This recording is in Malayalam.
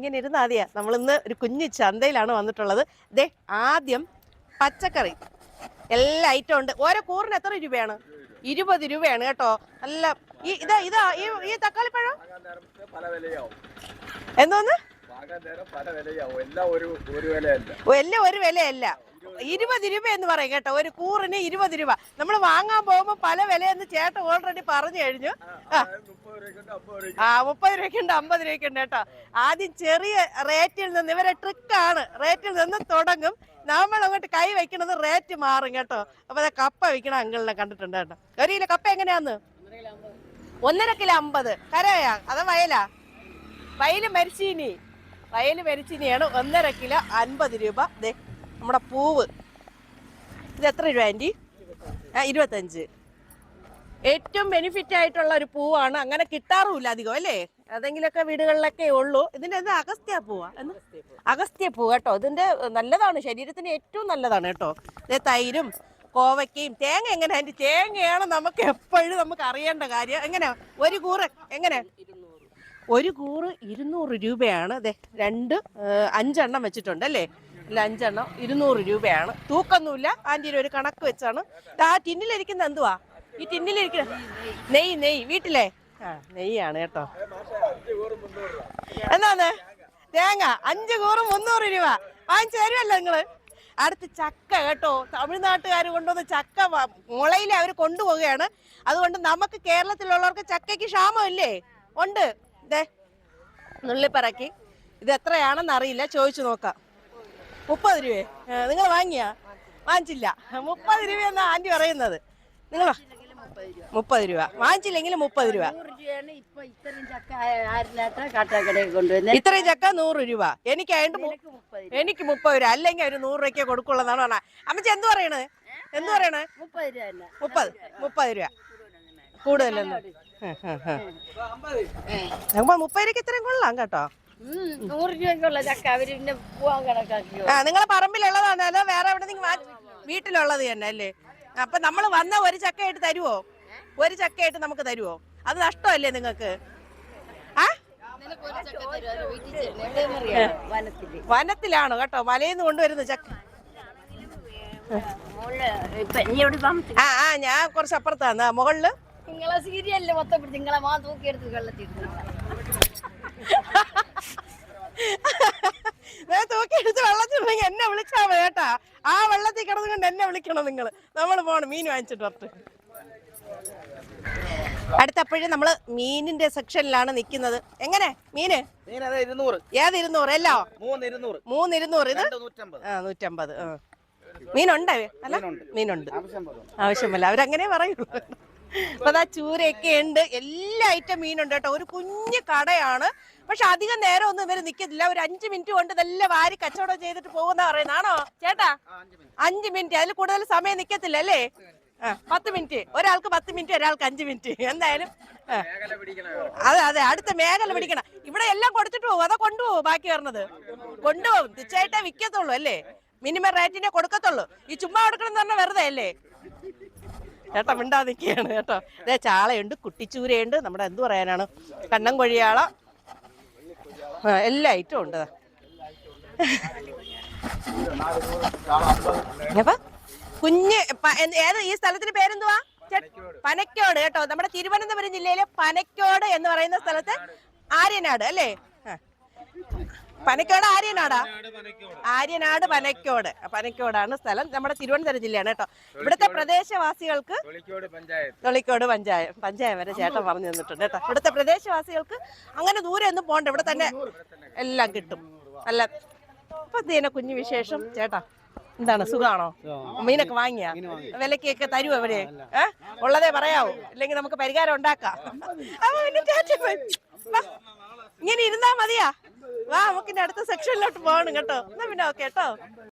ഇങ്ങനെ ഇരുന്നാദ്യ മതിയാ. നമ്മളിന്ന് ഒരു കുഞ്ഞു ചന്തയിലാണ് വന്നിട്ടുള്ളത്. ദേ ആദ്യം പച്ചക്കറി. എല്ലാ ഐറ്റം ഉണ്ട്. ഓരോ കൂറിന് എത്ര രൂപയാണ്? ഇരുപത് രൂപയാണ് കേട്ടോ. അല്ല ഈ ഇതാ ഇതാ ഈ തക്കാളിപ്പഴം? എന്തോന്ന്? എല്ലാം ഒരു വിലയല്ല. ഇരുപത് രൂപ എന്ന് പറയും കേട്ടോ. ഒരു കൂറിന് ഇരുപത് രൂപ. നമ്മൾ വാങ്ങാൻ പോകുമ്പോൾ പല വിലയെന്ന് ചേട്ടൻ ഓൾറെഡി പറഞ്ഞു കഴിഞ്ഞു. അതായത് മുപ്പത് രൂപയ്ക്കുണ്ട് അമ്പത് രൂപയ്ക്ക് ആ മുപ്പത് രൂപയ്ക്കുണ്ട് അമ്പത് രൂപയ്ക്കുണ്ട് കേട്ടോ. ആദ്യം ചെറിയ റേറ്റിൽ നിന്ന് ഇവരെ ട്രിക്കാണ്. റേറ്റിൽ നിന്ന് തുടങ്ങും. നമ്മൾ അങ്ങോട്ട് കൈ വെക്കണത് റേറ്റ് മാറും കേട്ടോ. അപ്പൊ കപ്പ വെക്കണ അങ്കിളിനെ കണ്ടിട്ടുണ്ട് കേട്ടോ. ഒരു കിലോ കപ്പ എങ്ങനെയാന്ന്? ഒന്നര കിലോ അമ്പത്. കരയാ? അതാ വയലാ? വയൽ മരിച്ചീനി. വയൽ വെരിച്ചിനിയാണ് ഒന്നര കിലോ അൻപത് രൂപ. ദേ നമ്മുടെ പൂവ്. ഇത് എത്ര രൂപ ആന്റി? ആ ഇരുപത്തഞ്ച്. ഏറ്റവും ബെനിഫിറ്റ് ആയിട്ടുള്ള ഒരു പൂവാണ്. അങ്ങനെ കിട്ടാറുമില്ല അധികം അല്ലേ? ഏതെങ്കിലുമൊക്കെ വീടുകളിലൊക്കെ ഉള്ളൂ. ഇതിന്റെ എന്താ അഗസ്ത്യ പൂവാ. അഗസ്ത്യ പൂ കേട്ടോ. ഇതിന്റെ നല്ലതാണ്. ശരീരത്തിന് ഏറ്റവും നല്ലതാണ് കേട്ടോ. ഇത് തൈരും കോവയ്ക്കയും തേങ്ങ എങ്ങനെ അതിന്റെ തേങ്ങയാണ് നമുക്ക് എപ്പോഴും നമുക്ക് അറിയേണ്ട കാര്യം. എങ്ങനെ ഒരു കൂറ്. എങ്ങനെ? ഒരു കൂറ് ഇരുന്നൂറ് രൂപയാണ്. അതെ രണ്ട് അഞ്ചെണ്ണം വെച്ചിട്ടുണ്ട് അല്ലേ? അഞ്ചെണ്ണം ഇരുന്നൂറ് രൂപയാണ്. തൂക്കൊന്നുമില്ല ആന്റിയുടെ ഒരു കണക്ക് വെച്ചാണ്. ആ ടിന്നിലിരിക്കുന്ന എന്തുവാ? ഈ ടിന്നിലിരിക്കുന്ന നെയ് നെയ് വീട്ടിലെ? ആ നെയ്യാണ് കേട്ടോ. എന്നാന്ന്? തേങ്ങ അഞ്ച് കൂറും മുന്നൂറ് രൂപ. വാങ്ങിച്ചു തരുമല്ലോ നിങ്ങൾ. അടുത്ത് ചക്ക കേട്ടോ. തമിഴ്നാട്ടുകാർ കൊണ്ടുവന്ന് ചക്ക മുളയിലെ അവർ കൊണ്ടുപോവുകയാണ്. അതുകൊണ്ട് നമുക്ക് കേരളത്തിലുള്ളവർക്ക് ചക്കയ്ക്ക് ക്ഷാമമില്ലേ? ഉണ്ട്. ദേ നുള്ളിപ്പറക്കി. ഇത് എത്രയാണെന്ന് അറിയില്ല ചോദിച്ചു നോക്കാം. മുപ്പത് രൂപയെ. നിങ്ങൾ വാങ്ങിയാ? വാങ്ങിച്ചില്ല. മുപ്പത് രൂപയെന്നാ ആന്റി പറയുന്നത്. നിങ്ങൾ മുപ്പത് രൂപ. വാങ്ങിച്ചില്ലെങ്കിൽ മുപ്പത് രൂപ. ഇത്രയും ചക്ക നൂറ് രൂപ. എനിക്ക് അതിന്റെ എനിക്ക് മുപ്പത് രൂപ. അല്ലെങ്കിൽ ഒരു നൂറ് രൂപയ്ക്ക് കൊടുക്കുള്ളതാണ് പറഞ്ഞത്. അമ്മച്ചി എന്ത് പറയണത് എന്ത് പറയണത് മുപ്പത് രൂപ മുപ്പത്. മുപ്പത് രൂപ. കൂടുതലൊന്നും. ഞങ്ങൾ മുപ്പത് രൂപയ്ക്ക് ഇത്രയും കൊള്ളാം കേട്ടോ. ഉം, നൂറ് രൂപയ്ക്കുള്ള ചക്ക അവർ പിന്നെ പോവാൻ കണക്കാക്കിയോ ആ നിങ്ങളെ പറമ്പിലുള്ളതാണ്? അതോ വേറെ എവിടെ നിങ്ങൾ വീട്ടിലുള്ളത് തന്നെ അല്ലേ? അപ്പൊ നമ്മൾ വന്ന ഒരു ചക്കയായിട്ട് തരുവോ? ഒരു ചക്കയായിട്ട് നമുക്ക് തരുവോ? അത് നഷ്ടമല്ലേ നിങ്ങൾക്ക്? ആ? നിനക്ക് ഒരു ചക്ക തരും വീട്ടിൽ ചെല്ലണം എവിടെയെന്നറിയാമോ വനത്തിൽ. വനത്തിലാണോ കേട്ടോ? മലയിൽ നിന്ന് കൊണ്ടുവരുന്ന ചക്ക. മോൾ ഇപ്പൊ നീ എവിടെ താമസിക്കും ആ ആ ഞാൻ കുറച്ച് അപ്പുറത്താണ് മുകളിൽ? നിങ്ങളെ സീരിയലിൽ മൊത്തം പിടിച്ച് നിങ്ങളെ മാ തൂക്കിയെടുത്ത് വെള്ളത്തിരുന്നു ഞാൻ തൂക്കിയെടുത്ത് വെള്ളത്തിലുണ്ടെങ്കിൽ എന്നെ വിളിച്ചാ മതി കേട്ടാ ആ വെള്ളത്തിൽ കിടന്നുകൊണ്ട് എന്നെ വിളിക്കണം നിങ്ങൾ നമ്മൾ പോണം മീൻ വാങ്ങിച്ചിട്ട് വരട്ടെ. അടുത്തപ്പോഴും നമ്മൾ മീനിന്റെ സെക്ഷനിലാണ് നിൽക്കുന്നത്. എങ്ങനെ? മീന്? ഏത് ഇരുന്നൂറ്? അല്ലോ മൂന്ന് ഇരുന്നൂറ്. ഇത്? ആ നൂറ്റമ്പത്. ആ. മീനുണ്ടോ അല്ല? മീനുണ്ട്. ആവശ്യമല്ല അവരങ്ങനെ പറയുള്ളൂ. അപ്പൊ അതാ ചൂരയൊക്കെ ഉണ്ട്. എല്ലാ ഐറ്റം മീനുണ്ട് കേട്ടോ. ഒരു കുഞ്ഞു കടയാണ്. പക്ഷെ അധികം നേരം ഒന്നും ഇവർ നിക്കത്തില്ല. ഒരു അഞ്ചു മിനിറ്റ് കൊണ്ട് ഇതെല്ലാം വാരി കച്ചവടം ചെയ്തിട്ട് പോകുന്ന പറയുന്നതാണോ ചേട്ടാ? അഞ്ചു മിനിറ്റ്. അതിൽ കൂടുതൽ സമയം നിക്കത്തില്ല അല്ലേ? പത്ത് മിനിറ്റ്. ഒരാൾക്ക് പത്ത് മിനിറ്റ് ഒരാൾക്ക് അഞ്ച് മിനിറ്റ്. എന്തായാലും അതെ അതെ. അടുത്ത മേഖല പിടിക്കണം. ഇവിടെ എല്ലാം കൊടുത്തിട്ട് പോകും. അതോ കൊണ്ടുപോകും ബാക്കി വരണത്. കൊണ്ടുപോകും. തീർച്ചയായിട്ടേ വിൽക്കത്തുള്ളൂ അല്ലേ? മിനിമം റേറ്റിനെ കൊടുക്കത്തുള്ളൂ. ഈ ചുമ്മാ കൊടുക്കണം എന്ന് പറഞ്ഞാൽ വെറുതെ അല്ലേ? ചേട്ടാ മിണ്ടാതിരിക്കുകയാണ് കേട്ടോ. അതെ ചാളയുണ്ട് കുട്ടിച്ചൂരയുണ്ട് നമ്മുടെ എന്ത് പറയാനാണ്? കണ്ണം കൊഴിയാള. എല്ലാ ഐറ്റവും ഉണ്ട്. അപ്പൊ കുഞ്ഞ് ഏത് ഈ സ്ഥലത്തിന്റെ പേരെന്തുവാ? പനക്കോട് കേട്ടോ. നമ്മുടെ തിരുവനന്തപുരം ജില്ലയിലെ പനക്കോട് എന്ന് പറയുന്ന സ്ഥലത്ത് ആര്യനാട് അല്ലേ. പനക്കോട് ആര്യനാടാ? ആര്യനാട് പനക്കോട്. പനക്കോടാണ് സ്ഥലം. നമ്മുടെ തിരുവനന്തപുരം ജില്ലയാണ് കേട്ടോ. ഇവിടുത്തെ പ്രദേശവാസികൾക്ക് തൊളിക്കോട് പഞ്ചായത്ത്. പഞ്ചായം പഞ്ചായത്ത് വരെ ചേട്ടൻ പറഞ്ഞു തന്നിട്ടുണ്ട് കേട്ടോ. ഇവിടുത്തെ പ്രദേശവാസികൾക്ക് അങ്ങനെ ദൂരെ ഒന്നും പോകണ്ട ഇവിടെ തന്നെ എല്ലാം കിട്ടും. അല്ല ഇപ്പൊ എന്ത് കുഞ്ഞു വിശേഷം. ചേട്ടാ എന്താണ്? സുഖാണോ? മീനൊക്കെ വാങ്ങിയ? വിലക്കൊക്കെ തരുമോ എവിടെ ഏ? ഉള്ളതേ പറയാവൂ. ഇല്ലെങ്കിൽ നമുക്ക് പരിഹാരം ഉണ്ടാക്കാം. അപ്പൊ പിന്നെ. ഇങ്ങനെ ഇരുന്നാ മതിയാ. വാ നമുക്ക് അടുത്ത സെക്ഷനിലോട്ട് പോകണം കേട്ടോ. എന്നാ പിന്നെ ഓക്കെ കേട്ടോ